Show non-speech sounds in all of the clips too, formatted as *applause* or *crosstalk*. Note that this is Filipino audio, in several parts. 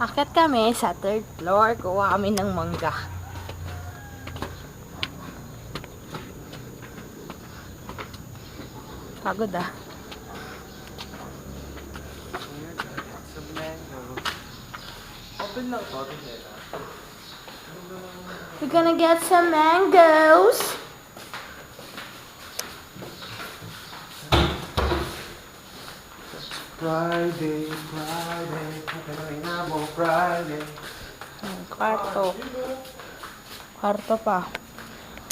Akit kami sa third floor. Kuha kami ng mangga. Pagod ah. Open lang to. We're gonna get some mangoes. Friday, Friday, Friday na mo, Friday. Hmm, Kwarto. Kwarto pa.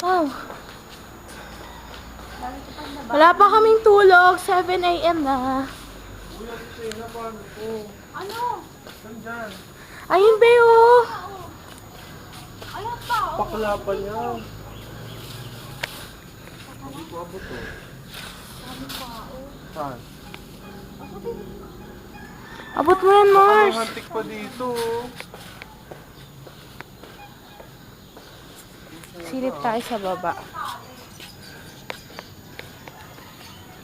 Wow. Wala pa kaming tulog. 7 a.m. na. Ano? Ayun, Beo. Ayan pa, oh. Pakla pa niya. Hindi ko abot to. Saan? Abot mo yan, Mars. Hantik pa dito. oh. Silip tayo sa baba.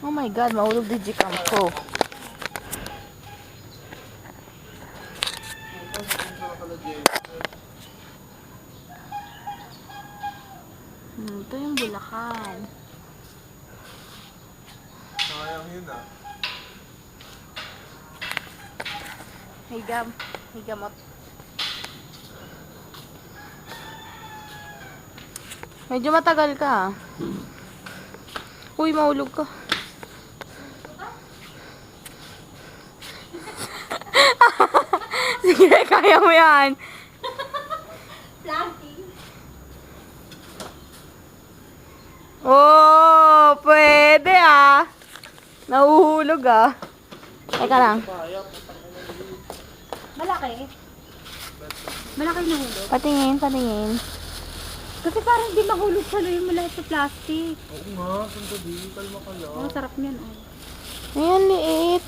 Oh my God, mahulog din jikam ko. Hmm, ito yung Bulacan. Sayang yun ah. Higam. Higamot. Medyo matagal ka. Uy, mahulog ka. *laughs* Sige, kaya mo yan. Planting. Oh, pwede ah. Nahuhulog ah. Teka lang. Malaki. Malaki na hulog. Patingin, patingin. Kasi parang hindi mahulog sa luyo mula sa plastic. Oo nga, sandali. Kalma ka lang. Oh, sarap niyan, oh. Ayan, liit.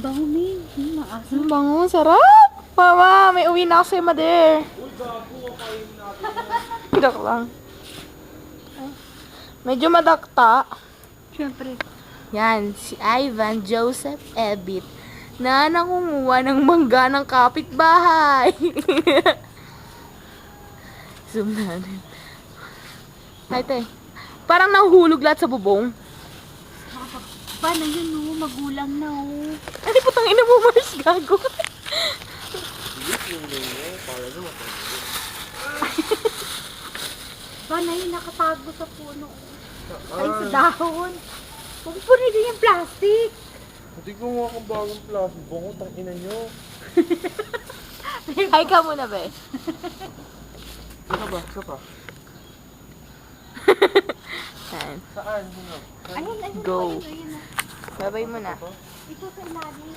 Bango, Min. Hmm, maasa. Ang bango, sarap. Mama, may uwi na ako sa'yo, Mader. Uy, gago. Kain natin. *laughs* Joke lang. Medyo madakta. Siyempre. Yan, si Ivan Joseph Ebit na nangunguha ng mangga ng kapitbahay. *laughs* Zoom natin. Ay, te. Parang nahuhulog lahat sa bubong. Paano yun, oh? Magulang na, oh. Ay, putang ina mo, Mars, gago. Paano yun? Nakatago sa puno. Ay, sa dahon. Huwag po rin yung plastic. Hindi ko nga kang bagong plastic. Bungot ang ina nyo. *laughs* Hi ka muna, be. Saka ba? Saka. Yan. *laughs* Saan? Sino? Ayun, ayun. Go. Babay mo na. Ito? Ito sa ilalim.